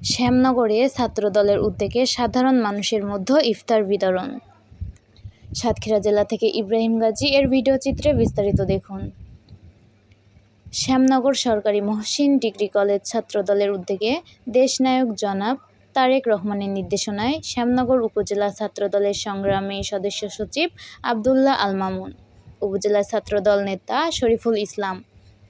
শ্যামনগরে ছাত্রদলের উদ্যোগে সাধারণ মানুষের মধ্যে ইফতার বিতরণ। সাতক্ষীরা জেলা থেকে ইব্রাহিম গাজী এর ভিডিও চিত্রে বিস্তারিত দেখুন। শ্যামনগর সরকারি মহসিন ডিগ্রি কলেজ ছাত্রদলের উদ্যোগে দেশনায়ক জনাব তারেক রহমানের নির্দেশনায় শ্যামনগর উপজেলা ছাত্রদলের সংগ্রামী সদস্য সচিব আবদুল্লাহ আল মামুন, উপজেলা ছাত্রদল নেতা শরীফুল ইসলাম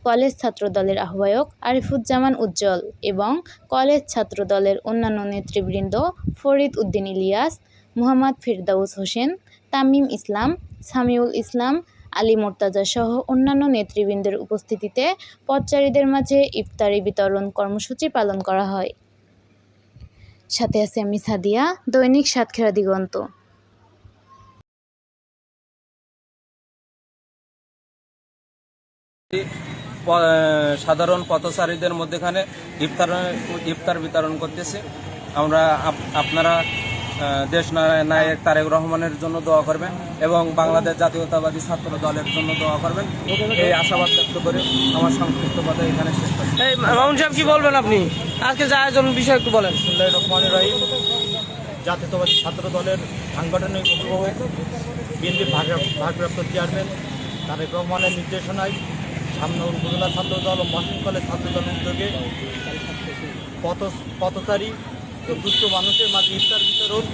কলেজ ছাত্রদলের আহ্বায়ক আরিফুজ্জামান উজ্জ্বল এবং কলেজ ছাত্রদলের অন্যান্য নেতৃবৃন্দ ফরিদ উদ্দিন ইলিয়াস, মুহাম্মদ ফিরদাউস হোসেন, তামিম ইসলাম, সামিউল ইসলাম, আলী মোর্তাজা সহ অন্যান্য নেতৃবৃন্দের উপস্থিতিতে পথচারীদের মাঝে ইফতারি বিতরণ কর্মসূচি পালন করা হয়। সাথে আছে আমি সাদিয়া, দৈনিক সাতক্ষীরা দিগন্ত। সাধারণ পথচারীদের মধ্যেখানে ইফতার ইফতার বিতরণ করতেছি। আমরা আপনারা দেশ নায়- নায়ক তারেক রহমানের জন্য দোয়া করবেন এবং বাংলাদেশ জাতীয়তাবাদী ছাত্র দলের জন্য দোয়া করবেন। এই আশাবাদ ব্যক্ত করে আমার সংক্ষিপ্ত কথা এখানে শেষ করছি। এই মামুন সাহেব কি বলবেন আপনি? আজকে যা আয়োজন বিষয় একটু বলেন। বিসমুল্লাহ রহমান রাহিম জাতীয়তাবাদী ছাত্র দলের সাংগঠনিক অভিভাবক বিএনপির ভারপ্রাপ্ত চেয়ারম্যান তারেক রহমানের নির্দেশনায় সামনে উপজেলা ছাত্রদল ও মহিম কলেজ ছাত্র দলের উদ্যোগে পথ পথচারী ও দুস্থ মানুষের মাঝে ইফতার বিতরণ